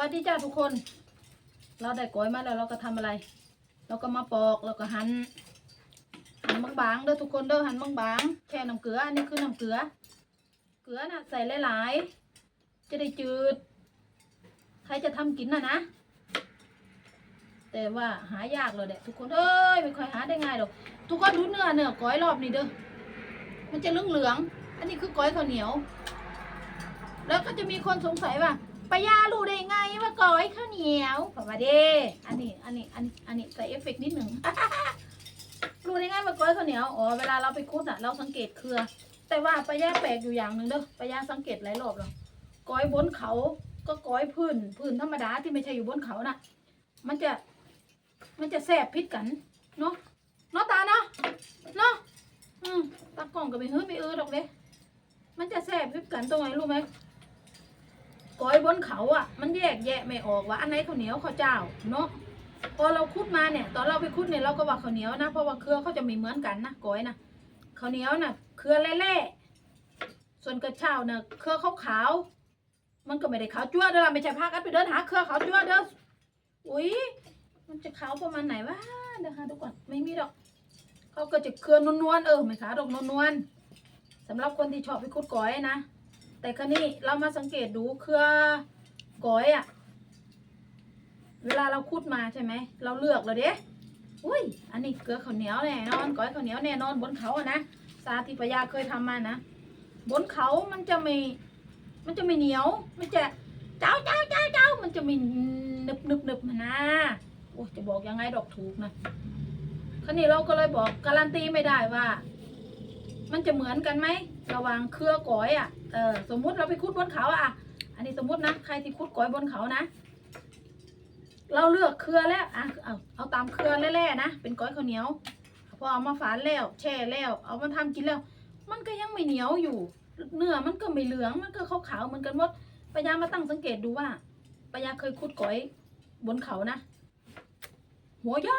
วัสดีจ้าทุกคน เราได้ก้อยมาแล้วเราก็ทำอะไร เราก็มาปอกแล้วก็หั่นหั่นบางๆเด้อทุกคนเด้อหั่นบางๆแค่น้ำเกลืออันนี้คือน้ำเกลือ เกลือน่ะใส่หลายๆ จะได้จืด ใครจะทำกินน่ะนะ แต่ว่าหายากเลยแหละทุกคนเอ้ยไม่ค่อยหาได้ง่ายหรอกทุกคนดูเนื้อเนื้อก้อยรอบนี้เด้อมันจะเหลืองๆอันนี้คือก้อยข้าวเหนียว แล้วก็จะมีคนสงสัยว่าปายารู้ได้ไงว่าย ข้าวเหนียวบอมาเด้อันนี้ อันนี้ อันนี้ อันนี้ใส่เอฟเฟกต์นิดหนึ่งรู้ได้ไงว่าก้อยข้าวเหนียว อ๋อ เวลาเราไปคุดอะ เราสังเกตเครือ แต่ว่าปายาแปลกอยู่อย่างหนึ่งเด้อปายาสังเกตหลายรอบแล้วก้อยบนเขาก็ก้อยพื้น พื้นธรรมดาที่ไม่ใช่อยู่บนเขาน่ะ มันจะ มันจะแสบพิษกัน เนาะเนาะตาเนาะ เนาะ อืมตากล้องก็ไม่เฮ้ยไม่เออดอกเด้มันจะแสบพิษกันตรงไหนรู้ไหม ก้อยบนเขาอะ มันแยกแยะไม่ออกว่าอันไหนข้าวเหนียวข้าวเจ้าเนาะพอเราคุดมาเนี่ยตอนเราไปคุดเนี่ยเราก็ว่าข้าวเหนียวนะเพราะว่าเครือเขาจะไม่เหมือนกันนะก้อยนะข้าวเหนียวน่ะเครือแร่ๆส่วนกระเช้าน่ะเครือขาวขาวมันก็ไม่ได้ขาวจั่วเด้อไม่ใช่พากันไปเดินหาเครือขาวจั่วเด้ออุ้ยมันจะขาวประมาณไหนวะเดี๋ยวหาดูก่อนไม่มีดอกเขาก็จะเครือนวลๆเออไม่ขาวดอกนวลๆสำหรับคนที่ชอบไปคุดก้อยนะ แต่ครั้นี้เรามาสังเกตดูเครือก้อยอะเวลาเราคุดมาใช่ไหม เราเลือกเลยเด้อุ้ย อันนี้เกลือข้าวเหนียวแน่นอนก้อยข้าวเหนียวแน่นอนบนเขาอะนะ สาธิปยาเคยทำมานะ บนเขามันจะไม่ มันจะไม่เหนียว มันจะเจ้าเจ้าเจ้าเจ้ามันจะไม่นึบนึบนึบนะ โอ้จะบอกยังไงดอกถูกนะครั้นี้เราก็เลยบอกการันตีไม่ได้ว่า มันจะเหมือนกันไหม ระว่างเครือก้อยอะเออสมมุติเราไปคุดบนเขาอะ อันนี้สมมุตินะใครที่คุดก้อยบนเขานะ เราเลือกเครือแล้วอะเอาเอาตามเครือแร่ๆนะเป็นก้อยข้าวเหนียวพอเอามาฝานแล้ว แช่แล้ว เอามาทำกินแล้ว มันก็ยังไม่เหนียวอยู่ เนื้อมันก็ไม่เหลืองมันก็ขาวๆเหมือนกันหมดปายามาตั้งสังเกตดูว่าปายาเคยคุดก้อยบนเขานะหัวใหญ่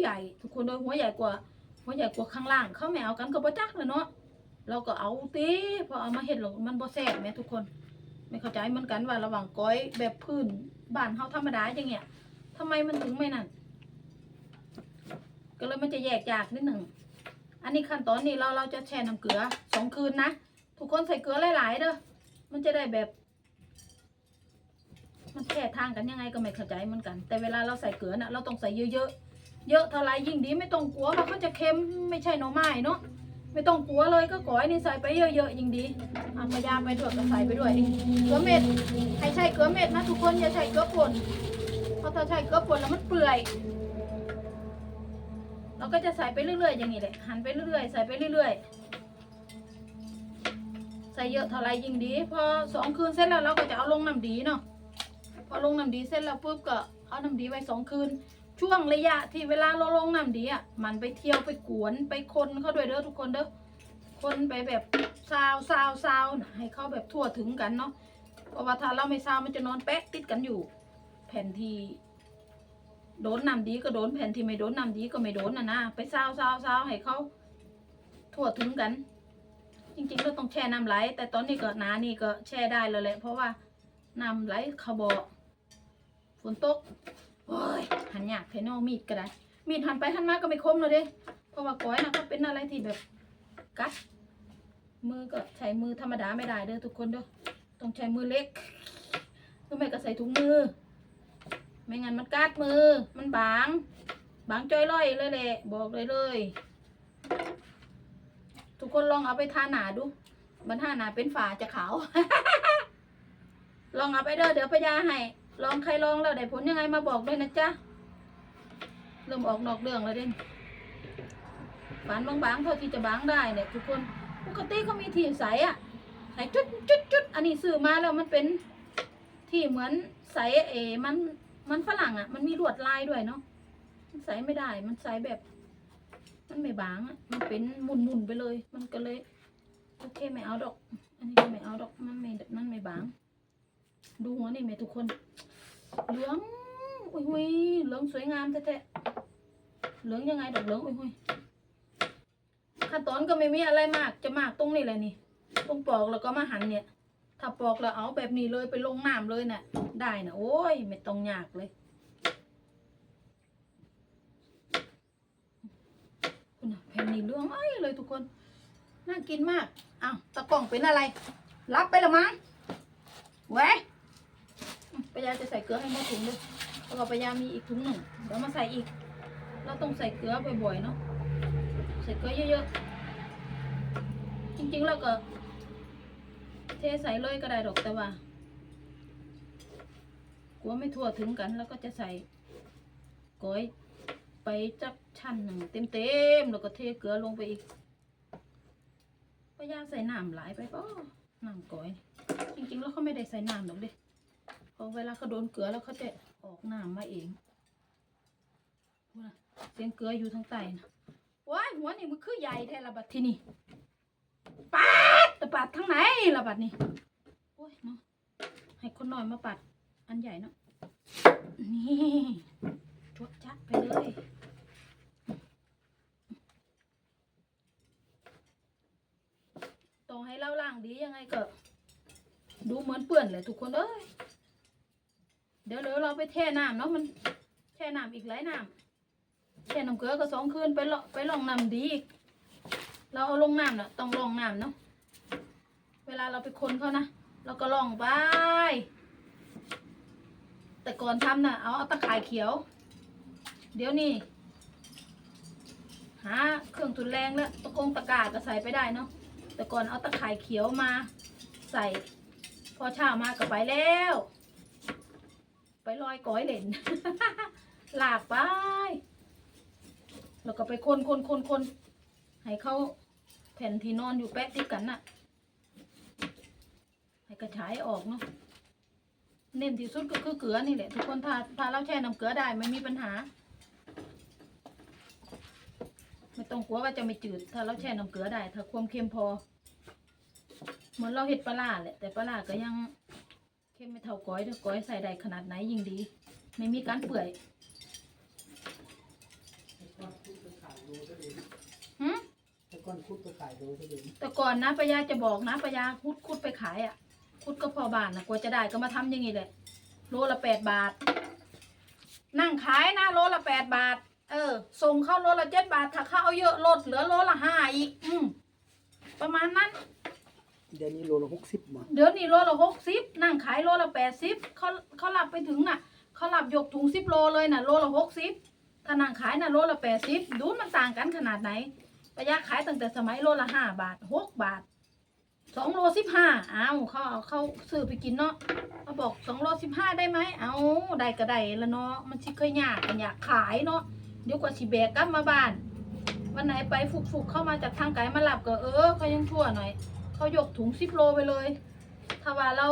ใหญ่ ทุกคนโดยหัวใหญ่กว่าหัวใหญ่กว่าข้างล่าง เขาไม่เอากันก็บ่จักเลยเนาะ เราก็เอาตีพอเอามาเห็ดหรอมันบ่แซ่บแหม่ทุกคน ไม่เข้าใจเหมือนกันว่าระหว่างก้อยแบบพื้นบ้านเฮาธรรมดาอย่างเงี้ยทำไมมันถึงไม่นั่นก็เลยมันจะแยกจากนิดหนึ่งอันนี้ขั้นตอนนี้เราเราจะแช่น้ำเกลือสองคืนนะทุกคนใส่เกลือหลายๆเด้อมันจะได้แบบ มันแค่ทางกันยังไงก็ไม่เข้าใจเหมือนกัน แต่เวลาเราใส่เกลือน่ะเราต้องใส่เยอะๆเยอะเท่าไรยิ่งดีไม่ต้องกลัวว่าเขาจะเค็มไม่ใช่หน่อไม้เนาะ ไม่ต้องกลัวเลยก็ก้อยนี่ใส่ไปเยอะๆยิ่งดีเอามายาไปด้วก็ใส่ไปด้วยเกลือเม็ดให้ใช้เกลือเม็ดนะทุกคนอย่าใช้เกลือป่นเพราะถ้าใช้เกลือป่นแล้วมันเปื่อยเราก็จะใส่ไปเรื่อยๆอย่างนี้แหละหันไปเรื่อยๆใส่ไปเรื่อยๆ ใส่เยอะเท่าไรยิ่งดี พอสองคืนเสร็จแล้วเราก็จะเอาลงน้ำดีเนาะพอลงน้ำดีเสร็จแล้วปุ๊บก็เอาน้ำดีไว้สองคืน ช่วงระยะที่เวลาเราลงน้ำดีอะมันไปเที่ยวไปกวนไปคนเขาด้วยเด้อทุกคนเด้อคนไปแบบซาวซาวซาวน่ะให้เขาแบบทั่วถึงกันเนาะเพราะว่าถ้าเราไม่ซาวมันจะนอนแป๊ะติดกันอยู่ แผ่นที่โดนน้ำดีก็โดนแผ่นที่ไม่โดนน้ำดีก็ไม่โดนนะนะไปซาวซาวซาวให้เขาทั่วถึงกัน จริงๆเราต้องแช่น้ำไหล แต่ตอนนี้ก็นานี่ก็แช่ได้เลยแหละเพราะว่าน้ำไหลขาบอฝนตก โอ้ยหันยากเพนอมีดก็ได้ มีดหันไปหันมาก็ไม่คมเลยเด้เพราะว่าก้อยนะก็เป็นอะไรที่แบบกัด มือก็ใช้มือธรรมดาไม่ได้เด้อทุกคนเด้อต้องใช้มือเล็กคือไม่ก็ใส่ถุงมือ ไม่งั้นมันกัดมือ มันบาง บางจ้อยล่อยเลยแหละบอกเลยเลย ทุกคนลองเอาไปทาหนาดูมันทาหนาเป็นฝาจะขาว ลองเอาไปเด้อเดี๋ยวพยาให้ ลองใครลองแล้วได้ผลยังไงมาบอกด้วยนะจ๊ะเริ่มออกนอกเรื่องแล้วเด่นฝานบางๆเท่าที่จะบางได้เนี่ยทุกคนปกติเขามีที่ใสอะใสจุดจุดจุดอันนี้ซื้อมาแล้วมันเป็นที่เหมือนใสเอมันมันฝรั่งอะมันมีลวดลายด้วยเนาะมันใสไม่ได้มันใสแบบ มันไม่บางอะมันเป็นหมุนมุนๆไปเลย มันก็เลยโอเคไม่เอาดอก อันนี้ไม่เอาดอกมันไม่มันไม่บาง ดูหัว นี่แม่ทุกคน เหลืองอุ้ยหุยเหลืองสวยงามแท้ๆเหลืองยังไงดอกเหลืองอุ้ยหุยขั้นตอนก็ไม่มีอะไรมากจะมากตรงนี้แหละนี่ตรงปอกแล้วก็มาหั่นเนี่ย ถ้าปอกแล้วเอาแบบนี้เลยไปลงน้ำเลยน่ะ ได้นะโอ้ยไม่ต้องยากเลยคุณน่ะแผ่นนี้เรื่องไอ้เลยทุกคนน่ากินมากอ้าวตะกล่องเป็นอะไร รับไปละมั้งแหวะอืม ปายาจะใส่เกลือให้หมดถุงเลยแล้วก็ปายามีอีกถุงหนึ่งเดี๋ยวมาใส่อีก เราต้องใส่เกลือบ่อยๆเนาะ ใส่เกลือเยอะๆ จริงๆ แล้วก็ เทใส่เลยก็ได้ดอกแต่ว่ากลัวไม่ทั่วถึงกัน แล้วก็จะใส่ก้อยไปจักชั้นหนึ่งเต็มๆ แล้วก็เทเกลือลงไปอีกพยายาใส่น้ำหลายไปป่น้ำก้อย จริงๆ แล้วเขาไม่ได้ใส่น้ำหรอกเด้ พราะเวลาเขาโดนเกลือแล้วเขาจะออกน้ำมาเองเสียงเกลืออยู่ทางใต้นะว้ายหัวนี่มันคือใหญ่แท้ละบัดที่นี่ปาดแต่ปาดทั้งไหนละบัดนี้โอ้ยเนาะให้คนหน่อยมาปัด อันใหญ่เนาะนี่ชดจัดไปเลยต่อให้เราล่างดียังไงก็ดูเหมือนเปื่อนเลยทุกคนเอ้ย ดี๋ยวเดี๋ยวเราไปแช่น้ำเนาะมันแช่น้ำอีกหลายน้ำแช่น้ำเกลือก็สองคืนไปลาะไปลองน้ำดีอีกเราเอาลงน้ำเนาะต้องลองน้ำเนาะเวลาเราไปคนเขานะเราก็ลองไปแต่ก่อนทำน่ะเอาเอาตะข่ายเขียว เดี๋ยวนี้หาเครื่องทุนแรงแล้วตะกงตะกร้าก็ใส่ไปได้เนาะแต่ก่อนเอาตะข่ายเขียวมาใส่ พอเช้ามาก็ไปแล้ว ไปลอยก้อยเล่น ลากไป แล้วก็ไปคนคนคนคนให้เขาแผ่นที่นอนอยู่แป๊ะติดกันน่ะ ให้กระชายออกเนาะ เน้นที่สุดก็คือเกลือนี่แหละ ทุกคนถ้าถ้าเราแช่น้ำเกลือได้ไม่มีปัญหา ไม่ต้องกลัวว่าจะไม่จืด ถ้าเราแช่น้ำเกลือได้ ถ้าความเค็มพอ เหมือนเราเห็ดปลาร้าแหละ แต่ปลาร้าก็ยัง เค็มไม่เท่าก้อยเด้อก้อยใส่ได้ขนาดไหนยิ่งดี ไม่มีการเปื่อยหืมแต่ก้อนคุดไปขายโดยก็ดีแต่ก่อนนะปายาจะบอกนะปายาคุดคุดไปขายอะ คุดก็พอบานนะกว่าจะได้ก็มาทำอย่างนี้แหละโลละแปดบาท นั่งขายนะโลละแปดบาท เออ ส่งเข้าโลละเจ็ดบาท ถ้าเข้าเอาเยอะลดเหลือโลละห้าอีก อืมประมาณนั้น เดี๋ยวนี้โลละหกสิบมาเดี๋ยวนี้โลละหกสิบนั่งขายโลละแปดสิบเขาเขารับไปถึงน่ะเขารับยกถุงสิบโลเลยน่ะโลละหกสิบถ้านั่งขายน่ะโลละแปดสิบดูมันต่างกันขนาดไหนระยัดขายตั้งแต่สมัยโลละห้าบาทหกบาทสองโลสิบห้าเอาเขาเอาเขาซื้อไปกินเนาะเขาบอกสองโลสิบห้าได้ไหมเอาได้ก็ได้ละเนาะมันชิเคยยากกันอยากขายเนาะเดี๋ยวกว่าสิแบกกลับมาบ้าน วันไหนไปฟุกๆเข้ามาจากทางไกลมาหลับก็เออเขายังชั่วหน่อย เขายกถุงสิบโลไปเลย ถ้าว่าเรา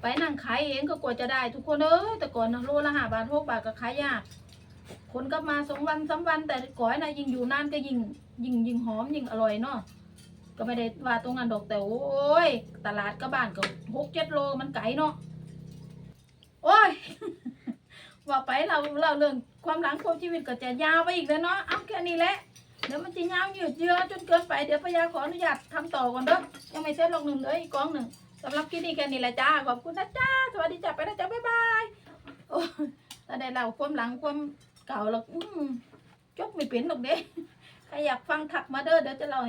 ไปนั่งขายเองก็กว่าจะได้ ทุกคนเอ้ยแต่ก่อนนะโลละห้าบาทหกบาทก็ขายยาก คนก็มาสองวันสามวัน แต่ก่อยนะยิ่งอยู่นานก็ยิ่งยิ่งยิ่งหอมยิ่งอร่อยเนาะก็ไม่ได้ว่าตรงนั้นดอกแต่โอ้ยตลาดก็บ้านก็หกเจ็ดโลมันไกลเนาะโอ้ยว่าไปเราเราเรื่องความหลังความชีวิตก็จะยาวไปอีกแล้วเนาะเอาแค่นี้แหละ เดี๋ยวมันจะยาวยืดเยื้อจนเกินไปเดี๋ยวพยาขออนุญาตทำต่อก่อนเด้อยังไม่เสร็จลงหนึ่งเลยอีกกองหนึ่งสำหรับคลิปนี้แค่นี้แหละจ้าขอบคุณนะจ้าสวัสดีจ้าไปนะจ้าบ๊ายบายโอ้ยถ้าได้เล่าความหลังความเก่าหรอกอืมจบไม่เป็นหรอกเด้ใครอยากฟังถักมาเด้อเดี๋ยวจะเล่า